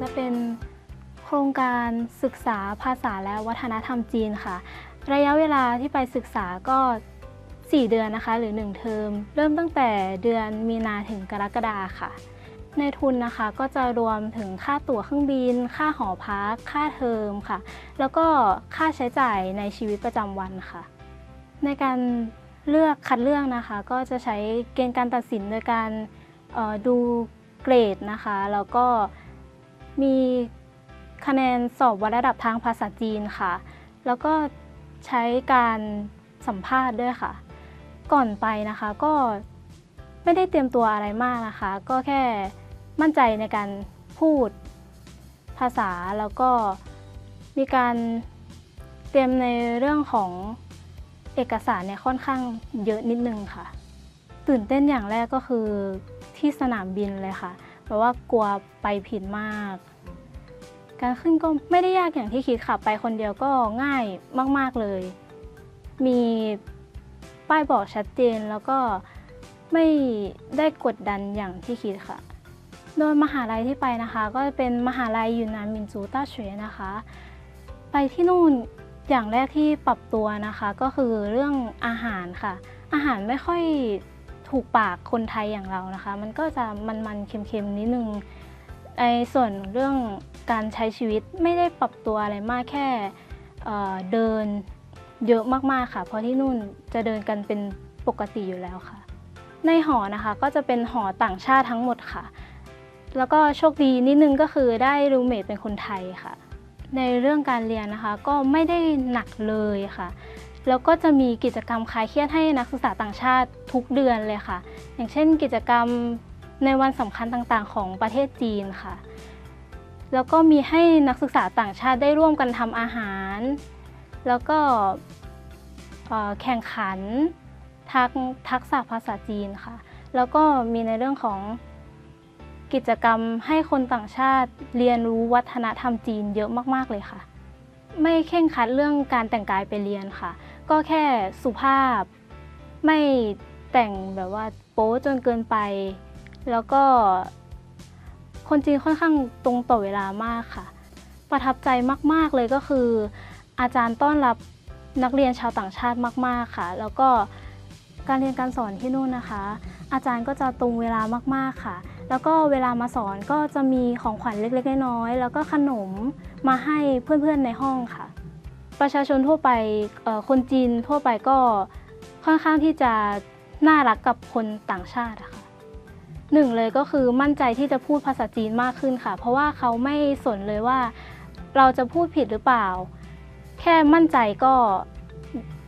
จะเป็นโครงการศึกษาภาษาและวัฒนธรรมจีนค่ะ ระยะเวลาที่ไปศึกษาก็ 4 เดือนนะคะ หรือ 1 เทอม เริ่มตั้งแต่เดือนมีนาถึงกรกฎาค่ะ ในทุนนะคะก็จะรวมถึงค่าตั๋วเครื่องบิน ค่าหอพัก ค่าเทอมค่ะ แล้วก็ค่าใช้จ่ายในชีวิตประจำวันค่ะ ในการเลือกคัดเลือกนะคะ ก็จะใช้เกณฑ์การตัดสินโดยการออดูเกรดนะคะ แล้วก็ มีคะแนนสอบวัดระดับทางภาษาจีนค่ะ แล้วก็ใช้การสัมภาษณ์ด้วยค่ะ ก่อนไปนะคะก็ไม่ได้เตรียมตัวอะไรมากนะคะ ก็แค่มั่นใจในการพูดภาษาแล้วก็มีการเตรียมในเรื่องของเอกสารเนี่ยค่อนข้างเยอะนิดนึงค่ะ ตื่นเต้นอย่างแรกก็คือที่สนามบินเลยค่ะ เพราะว่ากลัวไปผิดมาก การขึ้นก็ไม่ได้ยากอย่างที่คิดค่ะไปคนเดียวก็ง่ายมาก ๆเลย มีป้ายบอกชัดเจนแล้วก็ไม่ได้กดดันอย่างที่คิดค่ะ โดยมหาลัยที่ไปนะคะ ก็จะเป็นมหาลัยยูนนานมินจูต้าเฉวยนะคะ ไปที่นู่นอย่างแรกที่ปรับตัวนะคะ ก็คือเรื่องอาหารค่ะ อาหารไม่ค่อยถูกปากคนไทยอย่างเรานะคะ มันก็จะมันๆเค็มๆนิดนึงในส่วนเรื่อง การใช้ชีวิตไม่ได้ปรับตัวอะไรมากแค่เดินเยอะมากๆค่ะ เพราะที่นู่นจะเดินกันเป็นปกติอยู่แล้วค่ะ ในหอนะคะก็จะเป็นหอต่างชาติทั้งหมดค่ะ แล้วก็โชคดีนิดนึงก็คือได้รูเมทเป็นคนไทยค่ะ ในเรื่องการเรียนนะคะก็ไม่ได้หนักเลยค่ะแล้วก็จะมีกิจกรรมคลายเครียดให้นักศึกษาต่างชาติทุกเดือนเลยค่ะ อย่างเช่นกิจกรรมในวันสำคัญต่างๆ ของประเทศจีนค่ะ แล้วก็มีให้นักศึกษาต่างชาติได้ร่วมกันทำอาหาร แล้วก็แข่งขันทักทักษะภาษาจีนค่ะ แล้วก็มีในเรื่องของกิจกรรมให้คนต่างชาติเรียนรู้วัฒนธรรมจีนเยอะมาก ๆ เลยค่ะ ไม่เข่งครัดเรื่องการแต่งกายไปเรียนค่ะ ก็แค่สุภาพ ไม่แต่งแบบว่าโป๊จนเกินไป แล้วก็ คนจีนค่อนข้างตรงต่อเวลามากค่ะ ประทับใจมาก ๆ เลยก็คือ อาจารย์ต้อนรับนักเรียนชาวต่างชาติมาก ๆ ค่ะ แล้วก็การเรียนการสอนที่นู่นนะคะ อาจารย์ก็จะตรงเวลามาก ๆ ค่ะ แล้วก็เวลามาสอนก็จะมีของขวัญเล็ก ๆ น้อยๆ แล้วก็ขนมมาให้เพื่อน ๆ ในห้องค่ะ ประชาชนทั่วไป คนจีนทั่วไปก็ค่อนข้างที่จะน่ารักกับคนต่างชาติะค่ะ หนึ่งเลยก็คือมั่นใจที่จะพูดภาษาจีนมากขึ้นค่ะ เพราะว่าเขาไม่สนเลยว่า เราจะพูดผิดหรือเปล่า แค่มั่นใจก็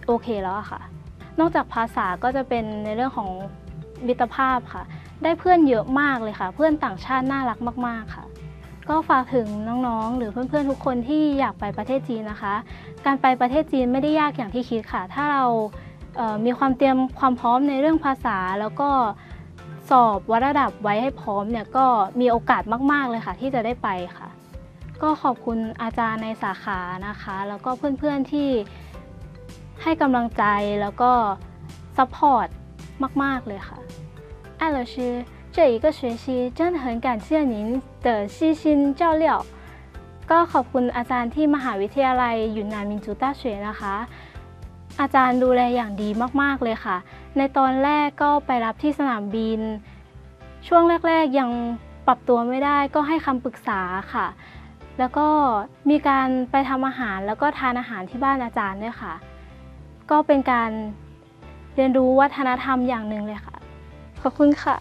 โอเคแล้วอะค่ะ นอกจากภาษาก็จะเป็นในเรื่องของมิตรภาพค่ะ ได้เพื่อนเยอะมากเลยค่ะ เพื่อนต่างชาติน่ารักมาก ๆค่ะ ก็ฝากถึงน้องๆ หรือเพื่อนๆทุกคนที่อยากไปประเทศจีนนะคะ การไปประเทศจีนไม่ได้ยากอย่างที่คิดค่ะ ถ้าเรามีความเตรียมความพร้อมในเรื่องภาษาแล้วก็ สอบวัดระดับไว้ให้พร้อมเนี่ยก็มีโอกาสมากๆเลยค่ะ ที่จะได้ไปค่ะ ก็ขอบคุณอาจารย์ในสาขานะคะ แล้วก็เพื่อนๆที่ให้กำลังใจแล้วก็ซัพพอร์ตมากๆเลยค่ะ 艾老师，这一个学期真的很感谢您的细心照料。ก็ขอบคุณอาจารย์ที่มหาวิทยาลัยหยุนนานมินจูต้าเฉวยนะคะ อาจารย์ดูแลอย่างดีมากๆเลยค่ะ ในตอนแรกก็ไปรับที่สนามบิน ช่วงแรก ๆ ยังปรับตัวไม่ได้ก็ให้คำปรึกษาค่ะ แล้วก็มีการไปทำอาหารแล้วก็ทานอาหารที่บ้านอาจารย์ด้วยค่ะ ก็เป็นการเรียนรู้วัฒนธรรมอย่างหนึ่งเลยค่ะ ขอบคุณค่ะ